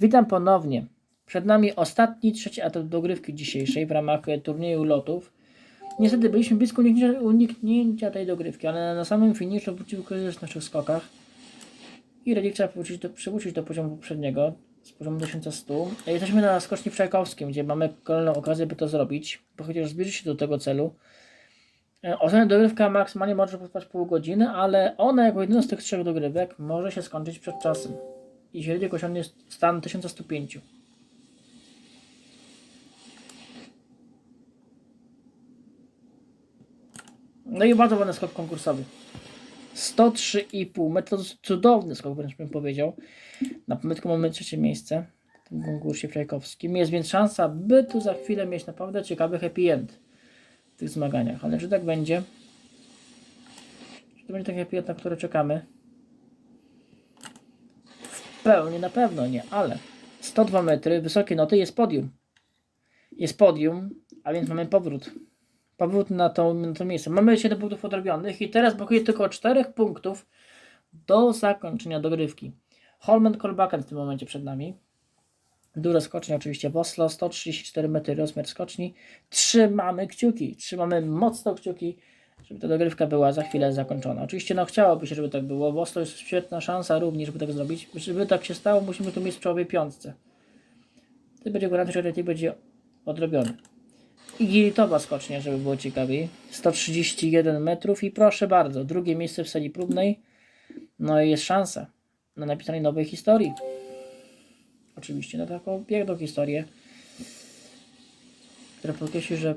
Witam ponownie. Przed nami ostatni, trzeci etap dogrywki dzisiejszej w ramach e, turnieju lotów. Niestety byliśmy blisko uniknięcia, uniknięcia tej dogrywki, ale na samym finiszu wrócił kryzys w naszych skokach. I Redik trzeba przywrócić do, poziomu poprzedniego, z poziomu 1100. E, Jesteśmy na skoczni Przajkowskim, gdzie mamy kolejną okazję, by to zrobić, bo chociaż zbliży się do tego celu. E, Ostatnia dogrywka maksymalnie może potrwać pół godziny, ale ona jako jedyna z tych trzech dogrywek może się skończyć przed czasem. I średnio osiągnie stan 1105. No i bardzo ładny skok konkursowy. 103,5 metr to cudowny skok, wręcz bym powiedział. Na pamiątku mamy trzecie miejsce w tym konkursie frajkowskim. Jest więc szansa, by tu za chwilę mieć naprawdę ciekawy happy end w tych zmaganiach. Ale czy tak będzie? Czy to będzie taki happy end, na który czekamy? W pełni na pewno nie, ale 102 metry, wysokie noty, jest podium. Jest podium, a więc mamy powrót. Powrót na to, na to miejsce. Mamy 7 punktów odrobionych i teraz brakuje tylko 4 punktów do zakończenia dogrywki. Holmen Kolbaken w tym momencie przed nami. Duża skocznia oczywiście w Oslo, 134 metry rozmiar skoczni. Trzymamy kciuki, trzymamy mocno kciuki, żeby ta dogrywka była za chwilę zakończona. Oczywiście no chciałoby się, żeby tak było. W Oslo jest świetna szansa również, żeby tak zrobić. Żeby tak się stało, musimy tu mieć w czołowej piątce. To będzie gwarancja, że rating będzie odrobiony. I gilitowa skocznia, żeby było ciekawiej. 131 metrów i proszę bardzo, drugie miejsce w sali próbnej. No i jest szansa na napisanie nowej historii. Oczywiście na taką piękną historię, która podkreśli, że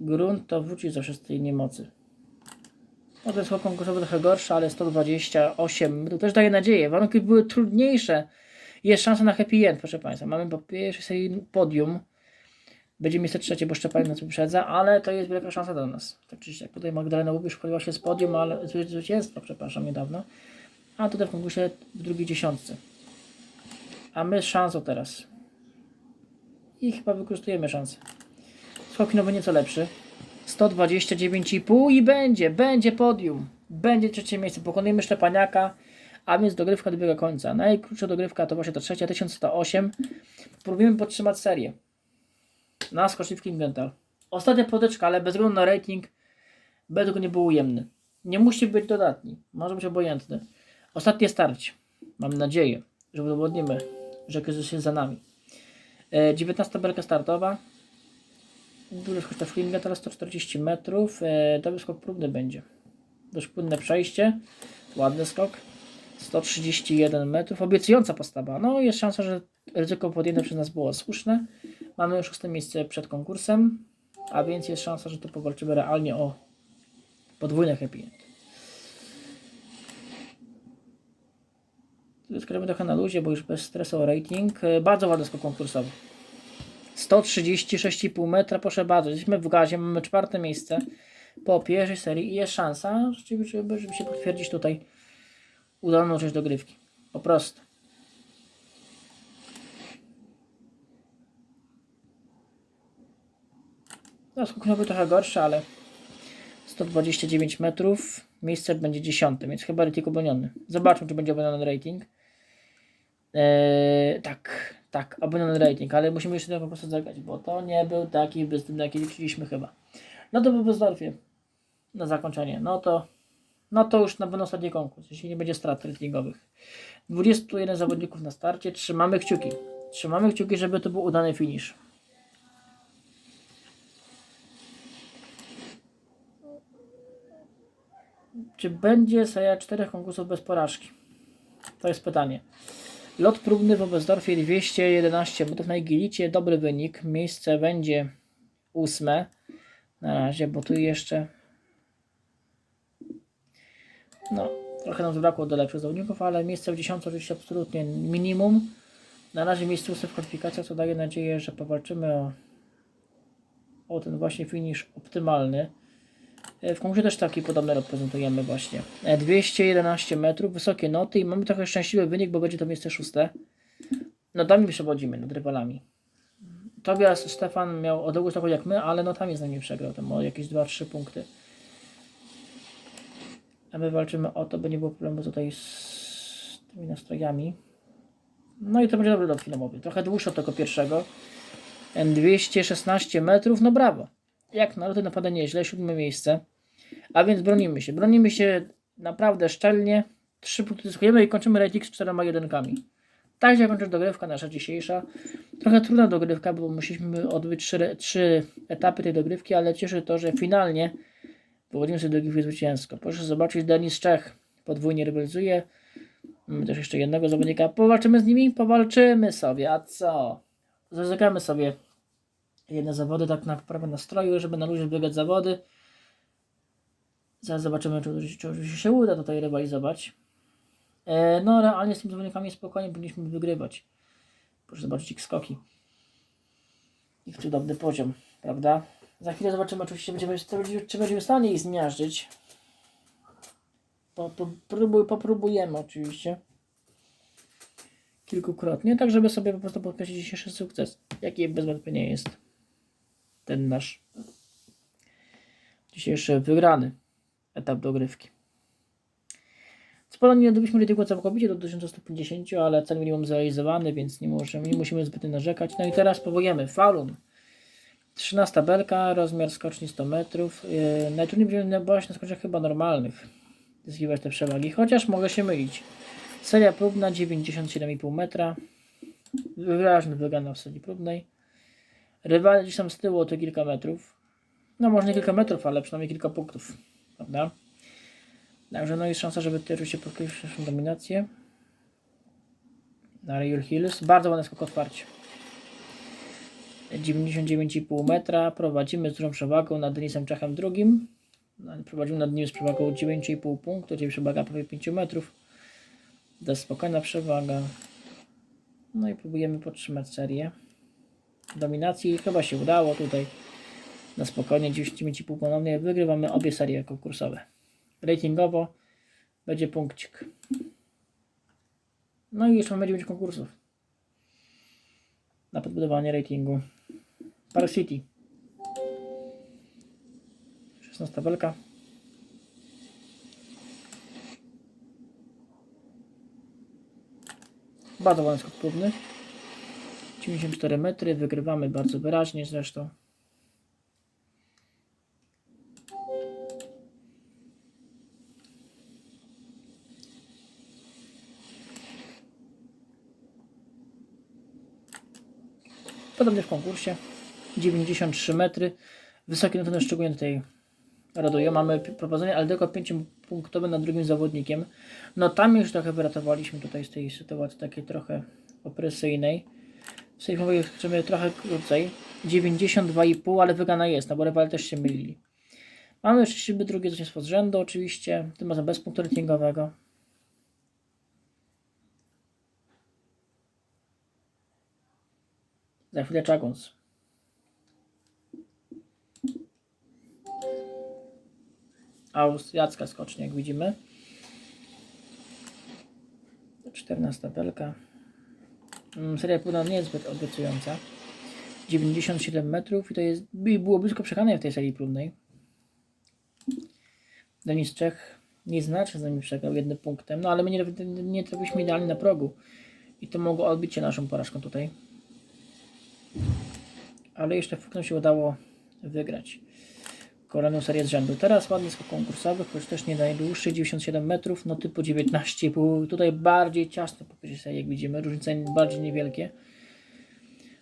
grunt to wróci zawsze z tej niemocy. No to jest konkursowy trochę gorszy, ale 128 to też daje nadzieję. Warunki były trudniejsze. Jest szansa na happy end, proszę Państwa. Mamy po pierwszej podium. Będzie miejsce trzecie, bo Szczepanik nas wyprzedza, ale to jest wielka szansa dla nas. Tak czy siak. Tutaj Magdalena Łubisz wchodziła się z podium, ale zwy- zwycięstwa, przepraszam, niedawno. A tutaj w konkursie w drugiej dziesiątce. A my szansą teraz. I chyba wykorzystujemy szansę. Skok nowy nieco lepszy. 129,5 i będzie, będzie podium. Będzie trzecie miejsce. Pokonujemy Szczepaniaka, a więc dogrywka dobiega końca. Najkrótsza dogrywka to właśnie ta trzecia, 1108. Próbujemy podtrzymać serię na skoczniwki Invental. Ostatnia potyczka, ale bez względu na rating, według mnie był ujemny. Nie musi być dodatni, może być obojętny. Ostatnie starcie. Mam nadzieję, że udowodnimy, że kryzys jest za nami. E, 19 belka startowa. Duży skok w Invental 140 metrów. E, dobry skok próbny będzie. Dość płynne przejście. Ładny skok. 131 metrów. Obiecująca postawa. No jest szansa, że ryzyko podjęte przez nas było słuszne. Mamy szóste miejsce przed konkursem, a więc jest szansa, że tu powalczymy realnie o podwójne happy end. Skręcamy trochę na luzie, bo już bez stresu o rating. E, Bardzo ładny skok konkursowy. 136,5 metra, proszę bardzo. Jesteśmy w gazie, mamy czwarte miejsce po pierwszej serii i jest szansa, żeby, żeby się potwierdzić tutaj udaną część dogrywki. Po prostu. No, skok trochę gorszy, ale 129 metrów. Miejsce będzie dziesiąte, więc chyba rating obroniony. Zobaczmy, czy będzie obroniony rating. Eee, tak, tak, obroniony rating, ale musimy jeszcze to po prostu zagrać, bo to nie był taki występ, jaki liczyliśmy chyba. No to był Bezdorfie na zakończenie. No to, no to już na pewno ostatni konkurs, jeśli nie będzie strat ratingowych. 21 zawodników na starcie, trzymamy kciuki. Trzymamy kciuki, żeby to był udany finish. Czy będzie seria czterech konkursów bez porażki? To jest pytanie. Lot próbny w Oberstdorfie 211 metrów na Igilicie. Dobry wynik. Miejsce będzie ósme. Na razie, bo tu jeszcze no, trochę nam zabrakło do lepszych zawodników, ale miejsce w 10 oczywiście absolutnie minimum. Na razie miejsce ósme w kwalifikacjach, co daje nadzieję, że powalczymy o, o ten właśnie finish optymalny. E, W konkursie też taki podobny lot prezentujemy właśnie. E, 211 metrów, wysokie noty i mamy trochę szczęśliwy wynik, bo będzie to miejsce szóste. Notami przewodzimy nad rywalami. Tobias Stefan miał odległość taką jak my, ale notami z nami przegrał, tam o jakieś 2-3 punkty. A my walczymy o to, by nie było problemu tutaj z tymi nastrojami. No i to będzie dobry lot finałowy. Trochę dłuższy od tego pierwszego. 216 metrów, no brawo. Jak na loty naprawdę nieźle, siódme miejsce. A więc bronimy się. Bronimy się naprawdę szczelnie. Trzy punkty zyskujemy i kończymy rating z czterema jedynkami. Tak się kończy dogrywka nasza dzisiejsza. Trochę trudna dogrywka, bo musieliśmy odbyć trzy, trzy etapy tej dogrywki, ale cieszy to, że finalnie wychodzimy sobie do dogrywki zwycięsko. Proszę zobaczyć, Denis Czech podwójnie rywalizuje. Mamy też jeszcze jednego zawodnika. Powalczymy z nimi? Powalczymy sobie. A co? Zaczekamy sobie jedne zawody tak na poprawę nastroju, żeby na luzie biegać zawody. Zaraz zobaczymy, czy, czy, czy się uda tutaj rywalizować. E, no, realnie z tymi zawodnikami spokojnie powinniśmy wygrywać. Proszę zobaczyć ich skoki. Ich cudowny poziom, prawda? Za chwilę zobaczymy, oczywiście, będziemy, czy będziemy- w stanie ich zmiażdżyć. Po, po, próbuj, popróbujemy oczywiście. Kilkukrotnie, tak żeby sobie po prostu podkreślić dzisiejszy sukces. Jaki bez wątpienia jest ten nasz dzisiejszy wygrany etap dogrywki. Co prawda nie dobyliśmy ratingu całkowicie do 1150, ale cel minimum zrealizowany, więc nie, możemy, nie musimy zbytnio narzekać. No i teraz próbujemy. Falun. 13 belka, rozmiar skoczni 100 metrów. Yy, najtrudniej będzie bać na skoczniach chyba normalnych zyskiwać te przewagi, chociaż mogę się mylić. Seria próbna 97,5 metra. Wyraźny wygrana w serii próbnej. Rywale gdzieś tam z tyłu o te kilka metrów. No może nie kilka metrów, ale przynajmniej kilka punktów. Prawda? Także no jest szansa, żeby tutaj oczywiście podkreślić naszą dominację. Na Real Hills. Bardzo ładny skok otwarcie. 99,5 metra. Prowadzimy z dużą przewagą nad Denisem Czachem drugim. No, Prowadzimy nad nim z przewagą 9,5 punktu, czyli przewaga prawie 5 metrów. Dość spokojna przewaga. No i próbujemy podtrzymać serię. Dominacji chyba się udało tutaj. Na spokojnie 9,5 ponownie wygrywamy obie serie konkursowe. Ratingowo będzie punkcik. No i jeszcze mamy 9 konkursów na podbudowanie ratingu. Park City. 16 belka. Bardzo ładny próbny. 94 metry, wygrywamy bardzo wyraźnie zresztą. Podobnie w konkursie. 93 metry. Wysokie noty szczególnie tutaj radują. Mamy prowadzenie, ale tylko 5 punktowe nad drugim zawodnikiem. No tam już trochę wyratowaliśmy tutaj z tej sytuacji takiej trochę opresyjnej. W sejfowej chcemy trochę krócej. 92,5, ale wygrana jest, no bo rywale też się mylili. Mamy jeszcze siebie drugie zwycięstwo z rzędu oczywiście. Tym razem bez punktu ratingowego. Za chwilę Chaguns. Austriacka skocznia, jak widzimy. 14 belka. Mm, Seria płyna nie jest zbyt obiecująca. 97 metrów i to jest, by- było blisko przegrania w tej serii próbnej. Denis Czech nieznacznie z nami przegrał jednym punktem, no ale my nie, nie trafiliśmy idealnie na progu. I to mogło odbić się naszą porażką tutaj. Ale jeszcze Fuknom się udało wygrać kolejną serię z rzędu. Teraz ładny skok konkursowy, choć też nie najdłuższy, 97 metrów, no typu 19,5. Tutaj bardziej ciasno po pierwszej jak widzimy, różnice bardziej niewielkie.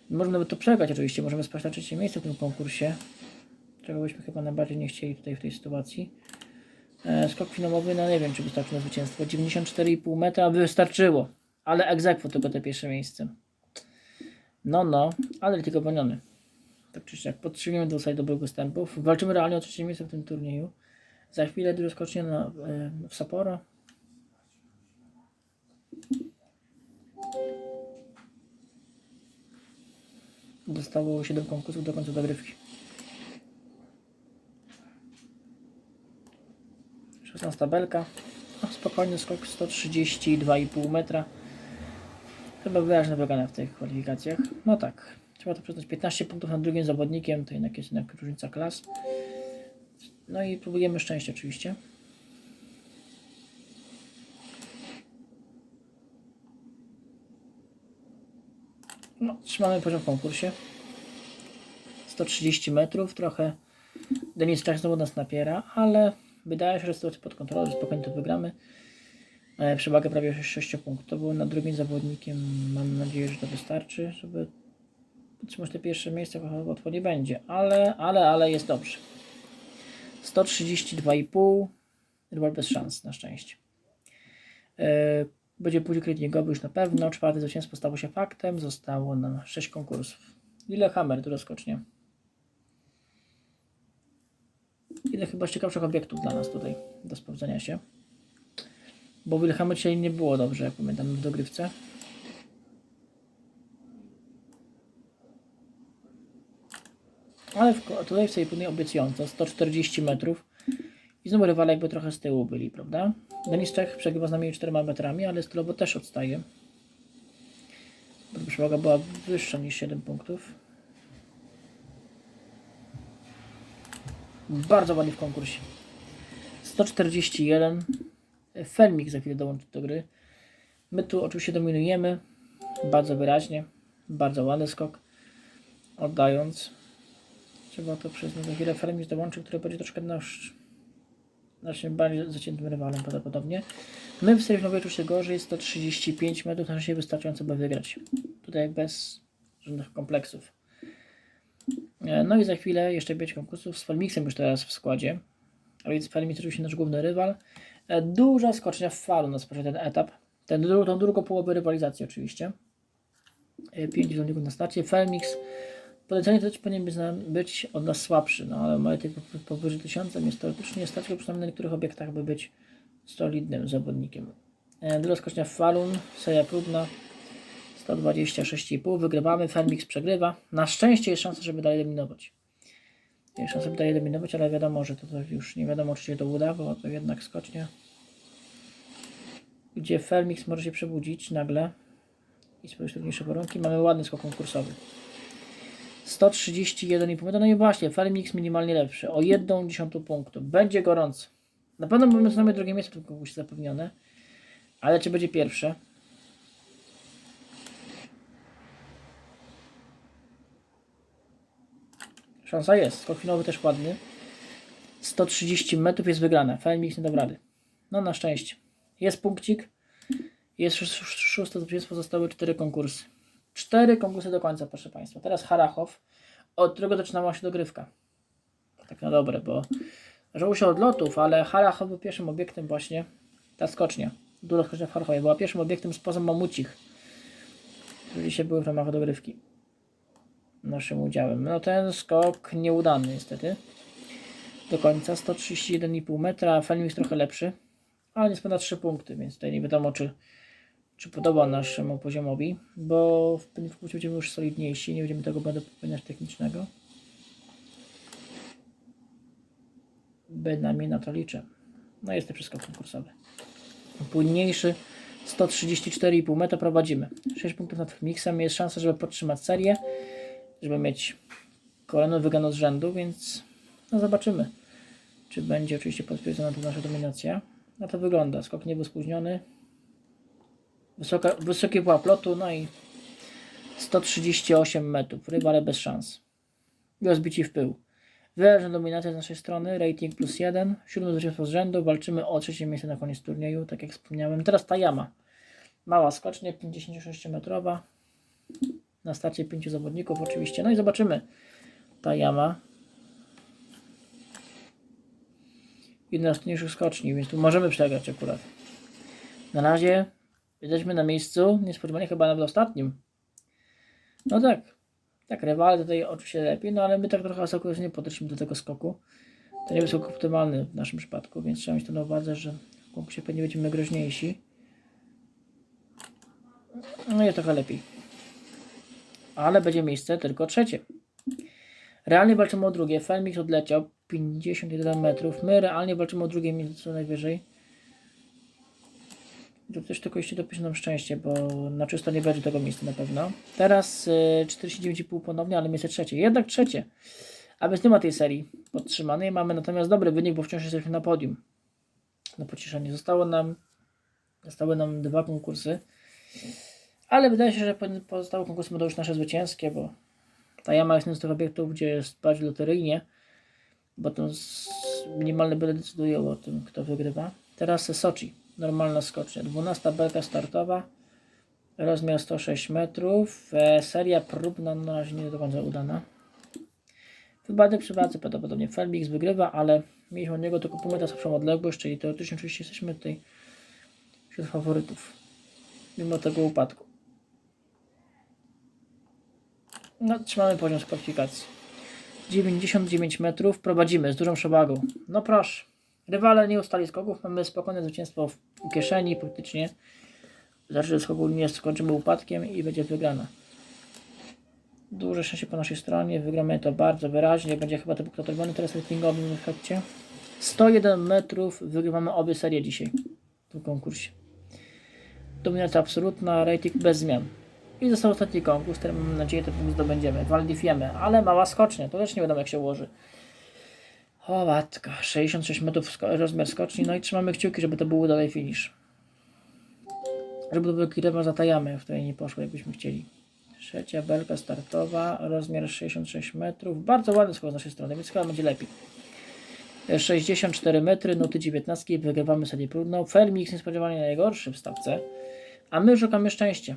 Można nawet to przegrać oczywiście, możemy spaść na trzecie miejsce w tym konkursie, czego byśmy chyba najbardziej nie chcieli tutaj w tej sytuacji. E, skok finałowy, no nie wiem, czy wystarczy na zwycięstwo. 94,5 metra by wystarczyło, ale egzekwo tylko te pierwsze miejsce. No, no, ale tylko broniony. Tak czy podtrzymujemy do dobrych występów. Walczymy realnie o trzecie miejsce w tym turnieju. Za chwilę dużo skocznie na, e, w Sapporo. Zostało 7 konkursów do końca dogrywki. 16 belka. O, spokojny skok 132,5 metra. Chyba wyraźna wygrana w tych kwalifikacjach. No tak. Trzeba to przyznać. 15 punktów nad drugim zawodnikiem. To jednak jest jednak różnica klas. No i próbujemy szczęście oczywiście. No, trzymamy poziom w konkursie. 130 metrów, trochę Denis Czech znowu nas napiera, ale wydaje się, że sytuacja pod kontrolą, że spokojnie to wygramy. E, Przewagę prawie 6 punktów. Był nad drugim zawodnikiem. Mam nadzieję, że to wystarczy, żeby utrzymać te pierwsze miejsce. Łatwo nie będzie, ale, ale, ale jest dobrze. 132,5. Rywal bez szans, na szczęście. E, Będzie później krytnikowy już na pewno. Czwarte zwycięstwo stało się faktem. Zostało nam 6 konkursów. Lillehammer, to rozkocznie. Ile chyba z ciekawszych obiektów dla nas tutaj do sprawdzenia się. Bo w Lillehammer dzisiaj nie było dobrze, jak pamiętam w dogrywce. Ale w, tutaj płynnej obiecująco 140 metrów. I znowu rywale jakby trochę z tyłu byli, prawda? Denis Czech przegrywa z nami 4 metrami, ale stylowo też odstaje. Przewaga była wyższa niż 7 punktów. Bardzo ładnie w konkursie. 141. Felmik za chwilę dołączy do gry. My tu oczywiście dominujemy. Bardzo wyraźnie. Bardzo ładny skok. Oddając. Trzeba to przyznać. Za chwilę Felmik dołączy, który będzie troszkę nasz znacznie bardziej zaciętym rywalem prawdopodobnie. My w serii nowej oczywiście gorzej. 135 metrów. Na razie wystarczająco, by wygrać. Tutaj bez żadnych kompleksów. E, No i za chwilę jeszcze 5 konkursów z Felmixem już teraz w składzie. A więc Felmix oczywiście nasz główny rywal. E, Duża skocznia w falu nas proszę ten etap. Ten, tą drugą połowę rywalizacji oczywiście. E, Pięć zawodników na starcie. Felmix Polecenie też powinien być, być od nas słabszy, no ale po- powyżej 1000, więc teoretycznie stać go przynajmniej na niektórych obiektach, by być solidnym zawodnikiem. E, Druga skocznia w Falun, seria próbna, 126,5, wygrywamy, Felmix przegrywa. Na szczęście jest szansa, żeby dalej eliminować. Jest szansa, żeby dalej eliminować, ale wiadomo, że to, to już nie wiadomo, czy się to uda, bo to jednak skocznia, gdzie Felmix może się przebudzić nagle i spojrzeć trudniejsze warunki. Mamy ładny skok konkursowy. 131,5 metra. No i właśnie, Felmix minimalnie lepszy. O 1 dziesiątą punktu. Będzie gorąco. Na pewno mamy najmniej drugie miejsce tym konkursie zapewnione. Ale czy będzie pierwsze? Szansa jest. Skok finałowy też ładny. 130 metrów jest wygrane. Felmix nie dał rady. No na szczęście. Jest punkcik. Jest szó- szó- szóste zwycięstwo. Zostały cztery konkursy. Cztery konkursy do końca, proszę Państwa. Teraz Harachow, od którego zaczynała się dogrywka. Tak na dobre, bo żałuję się odlotów, ale Harachow był pierwszym obiektem właśnie, ta skocznia, duża skocznia w Harachowie, była pierwszym obiektem spoza Mamucich, które dzisiaj były w ramach dogrywki naszym udziałem. No ten skok nieudany niestety. Do końca 131,5 metra, Felmix trochę lepszy, ale niespełna 3 punkty, więc tutaj nie wiadomo czy czy podoba naszemu poziomowi, bo w pewnym punkcie będziemy już solidniejsi, nie będziemy tego będę popełniać technicznego. Bynajmniej na to liczę. No jest to wszystko konkursowe. Płynniejszy 134,5 metra prowadzimy. 6 punktów nad mixem. Jest szansa, żeby podtrzymać serię, żeby mieć kolejną wygraną z rzędu, więc no zobaczymy, czy będzie oczywiście potwierdzona to nasza dominacja. Na to wygląda. Skok nie był spóźniony. Wysoka, wysokie była plotu, no i 138 metrów. Rywale bez szans. Rozbici w pył. Wyraźna dominacja z naszej strony, rating plus 1, siódme zwycięstwo z rzędu, walczymy o trzecie miejsce na koniec turnieju, tak jak wspomniałem. Teraz ta jama. Mała skocznie, 56-metrowa. Na starcie pięciu zawodników oczywiście. No i zobaczymy. Ta jama. Jedna z trudniejszych skoczni, więc tu możemy przegrać akurat. Na razie Jesteśmy na miejscu, niespodziewanie chyba nawet ostatnim. No tak, tak, rywale tutaj oczywiście lepiej, no ale my tak trochę wysoko nie podeszliśmy do tego skoku. To nie był skok optymalny w naszym przypadku, więc trzeba mieć to na uwadze, że w konkursie pewnie będziemy groźniejsi. No jest trochę lepiej. Ale będzie miejsce tylko trzecie. Realnie walczymy o drugie. Felmix odleciał 51 metrów. My realnie walczymy o drugie miejsce co najwyżej. To też tylko jeszcze dopisze nam szczęście, bo na czysto nie będzie tego miejsca na pewno. Teraz y, 49,5 ponownie, ale miejsce trzecie. Jednak trzecie. A więc nie ma tej serii podtrzymanej. Mamy natomiast dobry wynik, bo wciąż jesteśmy na podium. Na pocieszenie. Zostało nam, zostały nam dwa konkursy. Ale wydaje się, że po- pozostałe konkursy będą już nasze zwycięskie, bo ta jama jest jeden z tych obiektów, gdzie jest bardziej loteryjnie, bo to minimalne byle decydują o tym, kto wygrywa. Teraz Sochi, normalna skocznia. 12 belka startowa, rozmiar 106 metrów, e, seria próbna na razie nie do końca udana. Wypadek przy walce prawdopodobnie Felbix wygrywa, ale mieliśmy od niego tylko pół metra słabszą odległość, czyli teoretycznie oczywiście jesteśmy tutaj wśród faworytów. Mimo tego upadku. No, trzymamy poziom z kwalifikacji. 99 metrów, prowadzimy z dużą przewagą. No proszę. Rywale nie ustali skoków, mamy spokojne zwycięstwo w kieszeni praktycznie. Zawsze skoku nie skończymy upadkiem i będzie wygrana. Duże szczęście po naszej stronie, wygramy to bardzo wyraźnie, będzie chyba to pokatowany teraz w ratingowym efekcie. 101 metrów, wygrywamy obie serie dzisiaj w tym konkursie. Dominacja absolutna, rating bez zmian. I został ostatni konkurs, który mam nadzieję ten punkt zdobędziemy. Waldifiemy, ale mała skocznia, to też nie wiadomo jak się ułoży. O matka, 66 metrów sko- rozmiar skoczni, no i trzymamy kciuki, żeby to był dalej finish. Żeby to był kilema zatajamy, w której nie poszło jakbyśmy chcieli. Trzecia belka startowa, rozmiar 66 metrów. Bardzo ładny skok z naszej strony, więc chyba będzie lepiej. 64 metry, nuty 19, wygrywamy serię próbną. Felmix niespodziewanie najgorszy w stawce, a my szukamy szczęścia,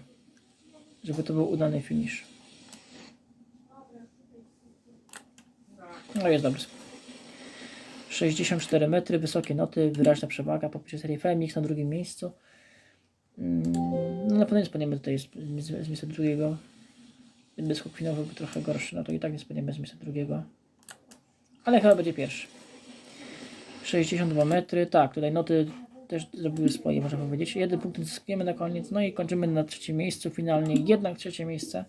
żeby to był udany finish. No jest dobry skok. 64 metry, wysokie noty, wyraźna przewaga po serii Felmix na drugim miejscu. Mm, No na pewno nie spadniemy tutaj z, z, z miejsca drugiego. Gdyby skok finałowy był trochę gorszy, no to i tak nie spadniemy z miejsca drugiego. Ale chyba będzie pierwszy. 62 metry, tak, tutaj noty też zrobiły swoje, można powiedzieć. Jeden punkt zyskujemy na koniec, no i kończymy na trzecim miejscu finalnie. Jednak trzecie miejsce,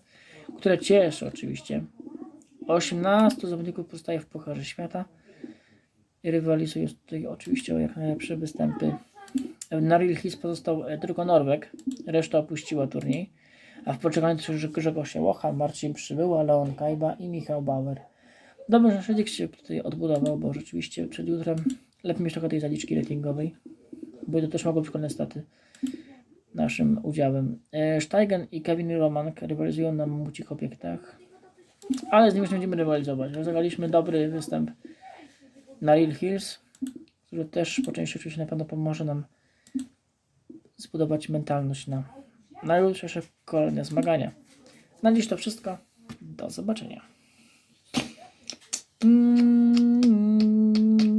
które cieszy oczywiście. 18 zawodników pozostaje w Pucharze Świata. I rywalizuje tutaj oczywiście o jak najlepsze występy. Na Real Hits pozostał e, tylko Norweg, reszta opuściła turniej. A w poczekaniu Grzegorz Łocha, Marcin Przybyła, Leon Kajba i Michał Bauer. Dobrze, że Szydik się tutaj odbudował, bo rzeczywiście przed jutrem lepiej mieć trochę tej zaliczki ratingowej, bo to też mogło być kolejne staty naszym udziałem. E, Steigen i Kevin Roman rywalizują na mucich obiektach, ale z nimi już nie będziemy rywalizować. Rozegraliśmy dobry występ na Real Hills, który też po części oczywiście na pewno pomoże nam zbudować mentalność na, na jutrzejsze kolejne zmagania. Na dziś to wszystko. Do zobaczenia. Mm.